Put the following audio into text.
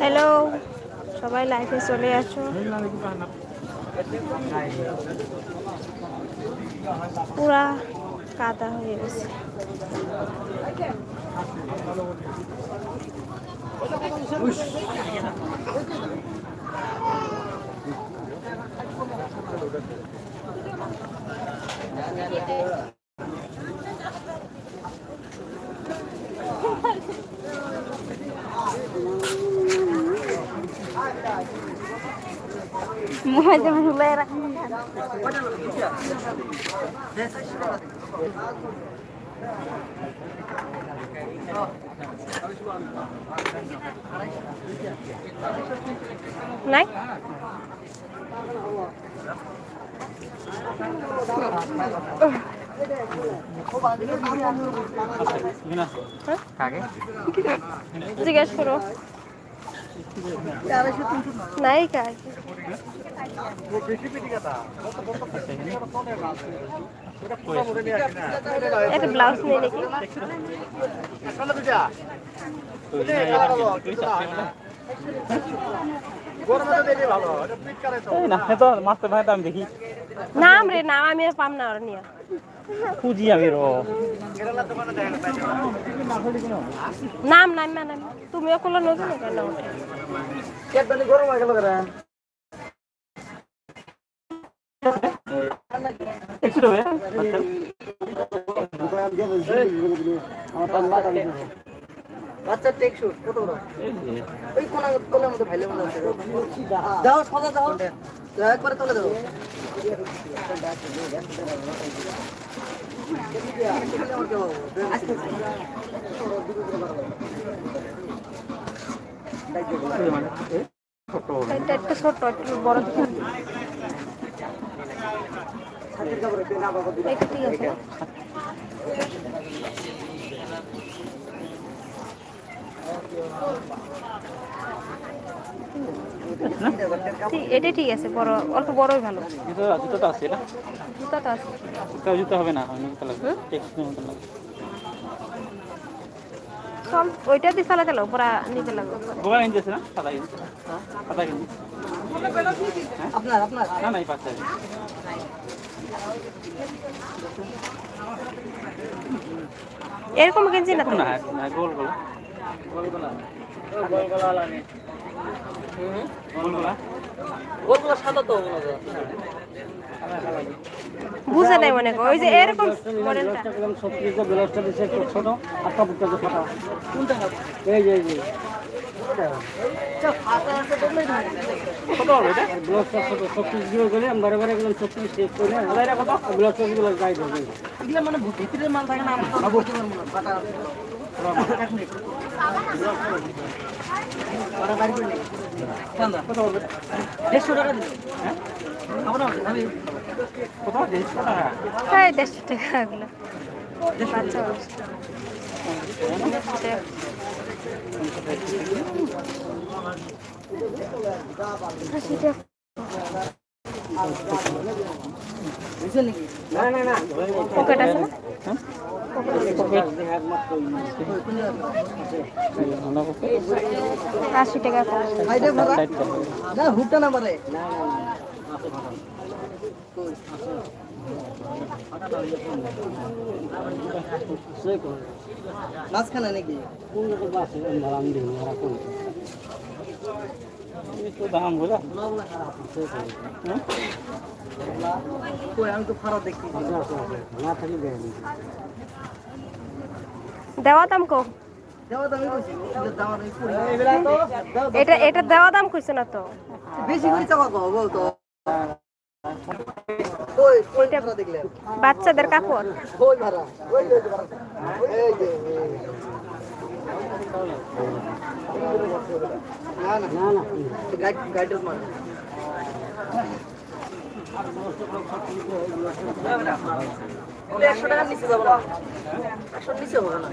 Hello সবাই লাইফে চলে আসো পুরা কাদা হয়ে গেছে। মজা ভুলে রাখা নাই জিজ্ঞেস করো। নাই কাজ একটা ব্লাউজ নেই নাকি তো মাস্টার ভাই আমি দেখি। নাম রে নাম আমি পাম না আর নিয়ে। খুঁজি আমি রো। নাম নাম না নাম। তুমিও করল নতুন কেন ওঠে একটু হবে বাচ্চা কত বড় ওই কোনা কোনার মধ্যে ভাইলে মধ্যে আছে দাও সাদা দাও একবারে তুলে দাও এটা একটু ছোট একটু বড় এটা ঠিক আছে না? ঠিক- এটা ঠিক আছে বড় অল্প বড়ই ভালো। জুতো জুতোটা আছে এটা জুতা তো আছে। জুতো জুতো হবে না? জুতো লাগবে টেক্সটের মতো লাগবে সব ওইটা দিয়ে চালাতে লাগো পুরা নিতে লাগবে গোবা কিনতেছে না? সাদা কিনছে সাদা কিনছে আপনার আপনার। না না এই পাঁচটা এরকম কিনছি না তো না না গোল গোল। গোল গোলা ওগুলো সাদা তো বুঝে নাই মনে ওই যে এরকম মডেলটা। ছোট আর কাপড়টা ছোট কোনটা এই যে এই যে কত হবে? এটা ব্লাউজটা ছোট ব্লাউজটা গুলো গাইড হবে এগুলো মানে ভিতরের মাল থাকে না দেড়শো টাকা এগুলো বাচ্চা টাকা। পকেট আছে না? আশি টাকা হুকটা না মারে মাঝখানে নাকি? তো দাম বোঝা আমি তো? ফারাও দেখছি দেওয়া দাম কো দেওয়া দাম আমি এটা এটা দেওয়া দাম কইছে না তো বেশি করে কো বল তো বাচ্চাদের কাপড় ওই একশো টাকার নিচে যাব না একশোর নিচে হবে না